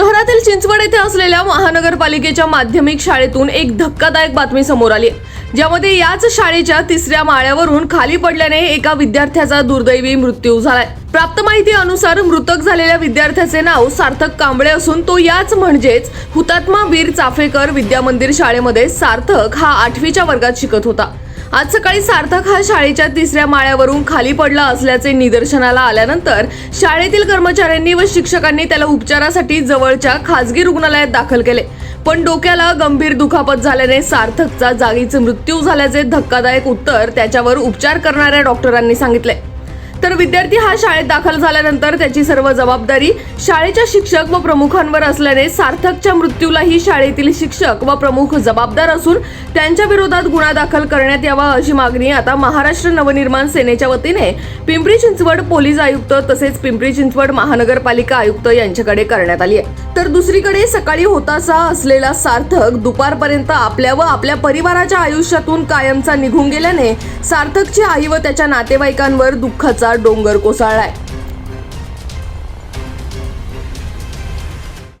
शहरातील चिंचवड येथे असलेल्या महानगरपालिकेच्या माध्यमिक शाळेतून एक धक्कादायक बातमी समोर आली. ज्यामध्ये याच शाळेच्या तिसऱ्या माळ्यावरून खाली पडल्याने एका विद्यार्थ्याचा दुर्दैवी मृत्यू झालाय. प्राप्त माहिती अनुसार मृतक झालेल्या विद्यार्थ्याचे नाव सार्थक कांबळे असून तो याच म्हणजेच हुतात्मा वीर चाफेकर विद्यामंदिर शाळेमध्ये सार्थक हा आठवीच्या वर्गात शिकत होता. आज सकाळी सार्थक हा शाळेच्या तिसऱ्या माळ्यावरून खाली पडला असल्याचे निदर्शनाला आल्यानंतर शाळेतील कर्मचाऱ्यांनी व शिक्षकांनी त्याला उपचारासाठी जवळच्या खासगी रुग्णालयात दाखल केले. पण डोक्याला गंभीर दुखापत झाल्याने सार्थकचा जागीच मृत्यू झाल्याचे धक्कादायक उत्तर त्याच्यावर उपचार करणाऱ्या डॉक्टरांनी सांगितले. तर विद्यार्थी हा शाळेत दाखल झाल्यानंतर त्याची सर्व जबाबदारी शाळेच्या शिक्षक व प्रमुखांवर असल्याने सार्थकच्या मृत्यूलाही शाळेतील शिक्षक व प्रमुख जबाबदार असून त्यांच्या विरोधात गुन्हा दाखल करण्यात यावा अशी मागणी आता महाराष्ट्र नवनिर्माण सेनेच्या वतीने पिंपरी चिंचवड पोलीस आयुक्त तसेच पिंपरी चिंचवड महानगरपालिका आयुक्त यांच्याकडे करण्यात आली आहे. तर दुसरीकडे सकाळी होतासा असलेला सार्थक दुपारपर्यंत आपल्या व आपल्या परिवाराच्या आयुष्यातून कायमचा निघून गेल्याने सार्थकची आई व त्याच्या नातेवाईकांवर दुःखाचा डोंगर कोसळलाय.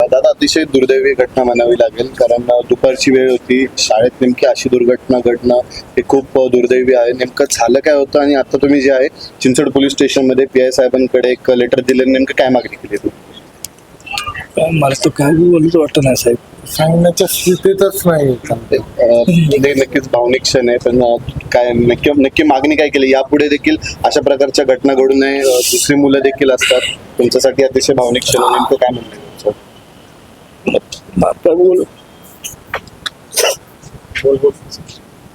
दादा अतिशय दुर्दैवी घटना म्हणावी लागेल कारण दुपारची वेळ होती शाळेत नेमकी अशी दुर्घटना घडणं हे खूप दुर्दैवी आहे. नेमकं झालं काय होतं आणि आता तुम्ही जे आहे चिंचवड पोलीस स्टेशनमध्ये पी आय साहेबांकडे एक लेटर दिलं नेमकं काय मागणी केली? तुम्ही मला तर काय बोलत वाटत नाही साहेब. सांगण्याच्या स्थितीतच नाही ते नक्कीच भावनिक क्षण आहे पण काय नक्की नक्की मागणी काय केली? यापुढे देखील अशा प्रकारच्या घटना घडू नये. दुसरी मुलं देखील असतात. तुमच्यासाठी अतिशय भावनिक क्षण आहे. नेमकं काय? आता बोल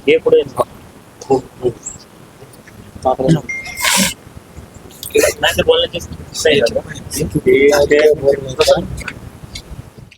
हे पुढे. नाही बोलण्याची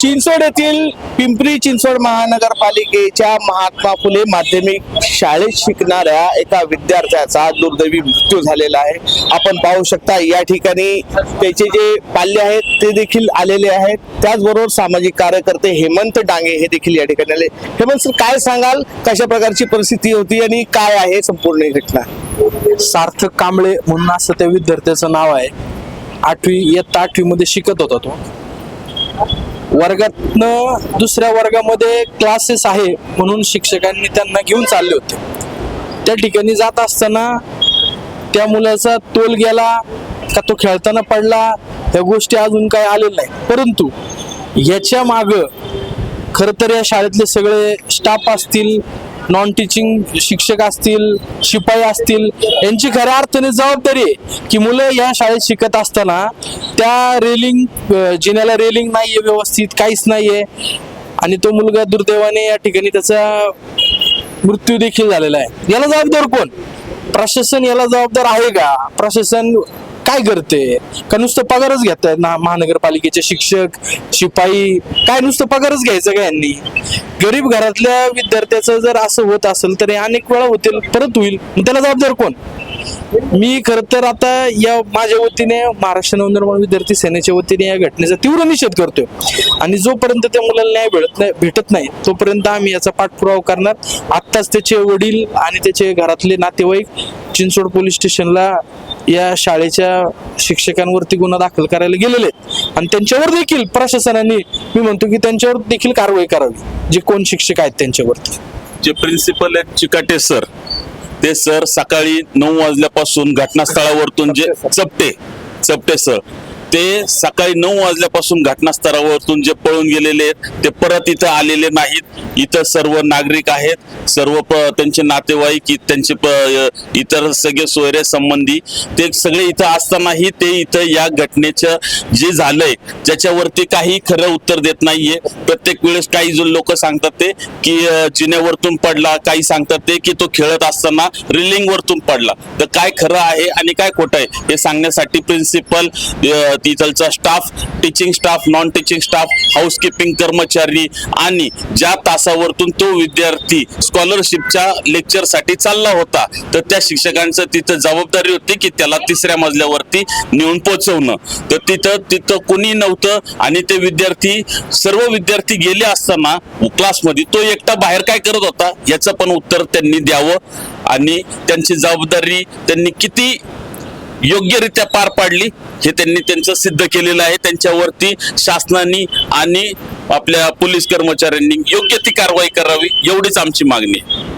चिंचवड येथील पिंपरी चिंचवड महानगरपालिकेच्या महात्मा फुले माध्यमिक शाळेत शिकणाऱ्या एका विद्यार्थ्याचा दुर्दैवी मृत्यू झालेला आहे. आपण पाहू शकता या ठिकाणी त्याचे जे पाल्य आहेत ते देखील आलेले आहेत. त्याचबरोबर सामाजिक कार्यकर्ते हेमंत डांगे हे देखील या ठिकाणी आले. हेमंत सर काय सांगाल? कशा प्रकारची परिस्थिती होती आणि काय आहे संपूर्ण घटना? सार्थक कांबळे म्हणून असं त्या विद्यार्थ्याचं नाव आहे. आठवी इयत्ता आठवी मध्ये शिकत होता तो. वर्गातनं दुसऱ्या वर्गामध्ये क्लासेस आहे म्हणून शिक्षकांनी त्यांना घेऊन चालले होते. त्या ठिकाणी जात असताना त्या मुलाचा तोल गेला का तो खेळताना पडला त्या गोष्टी अजून काही आलेल्या नाही परंतु याच्या माग खर तर या शाळेतले सगळे स्टाफ असतील नॉन टीचिंग शिक्षक असतील शिपाई असतील यांची खऱ्या अर्थाने जबाबदारी आहे की मुलं या शाळेत शिकत असताना त्या रेलिंग जिन्याला रेलिंग नाहीये व्यवस्थित काहीच नाहीये. आणि तो मुलगा दुर्दैवाने या ठिकाणी त्याचा मृत्यू देखील झालेला आहे. याला जबाबदार कोण? प्रशासन याला जबाबदार आहे का? प्रशासन काय करते? का नुसतं पगारच घेत आहेत ना महानगरपालिकेचे शिक्षक शिपाई? काय नुसतं पगारच घ्यायचं का यांनी? गरीब घरातल्या विद्यार्थ्याचं जर असं होत असेल तर हे अनेक वेळा होतील परत होईल. त्याला जबाबदार कोण? मी खर तर आता या माझ्या वतीने महाराष्ट्र नवनिर्माण विद्यार्थी सेनेच्या वतीने या घटनेचा तीव्र निषेध करतोय. आणि जोपर्यंत त्या मुलाला न्याय भेटत नाही भेटत नाही तोपर्यंत आम्ही याचा पाठपुरावा करणार. आत्ताच त्याचे वडील आणि त्याचे घरातले नातेवाईक चिंचवड पोलीस स्टेशनला या शाळेच्या शिक्षकांवरती गुन्हा दाखल करायला गेलेले आहेत. आणि त्यांच्यावर देखील प्रशासनाने मी म्हणतो की त्यांच्यावर देखील कारवाई करावी. जे कोण शिक्षक आहेत त्यांच्यावरती. जे प्रिन्सिपल आहेत चिकाटे सर ते सर सकाळी नऊ वाजल्यापासून घटनास्थळावरतून जे चपटे चपटे सर. ते सकाळी नऊ वाजल्यापासून घटनास्थळावरतून जे पळून गेलेले आहेत ते परत इथं आलेले नाहीत. इथं सर्व नागरिक आहेत सर्व प त्यांचे नातेवाईक इ- त्यांचे प- इतर सगळे सोयरे संबंधी. ते सगळे इथं असतानाही ते इथं या घटनेचं जे झालंय ज्याच्यावरती काही खरं उत्तर देत नाहीये. प्रत्येक वेळेस काही जो लोक सांगतात ते की जिन्यावरतून पडला काही सांगतात ते की तो खेळत असताना रिलिंग वरतून पडला. तर काय खरं आहे आणि काय खोटं आहे हे सांगण्यासाठी principal तिथलचा staff teaching staff non teaching staff housekeeping कर्मचारी आणि ज्या तासावरतून तो विद्यार्थी स्कॉलरशिपच्या लेक्चरसाठी चालला होता तर त्या शिक्षकांचं तिथं जबाबदारी होती की त्याला तिसऱ्या मजल्यावरती नेऊन पोचवणं तर तिथं तिथं कोणी नव्हतं आणि ते विद्यार्थी सर्व विद्यार्थी गेले असताना क्लासमध्ये तो एकटा बाहेर काय करत होता? याचं पण उत्तर त्यांनी द्यावं आणि त्यांची जबाबदारी त्यांनी किती योग्यरित्या पार पाडली? हे त्यांनी त्यांचं सिद्ध केलेलं आहे. त्यांच्यावरती शासनाने आणि आपल्या पोलीस कर्मचाऱ्यांनी योग्य ती कारवाई करावी एवढीच आमची मागणी आहे.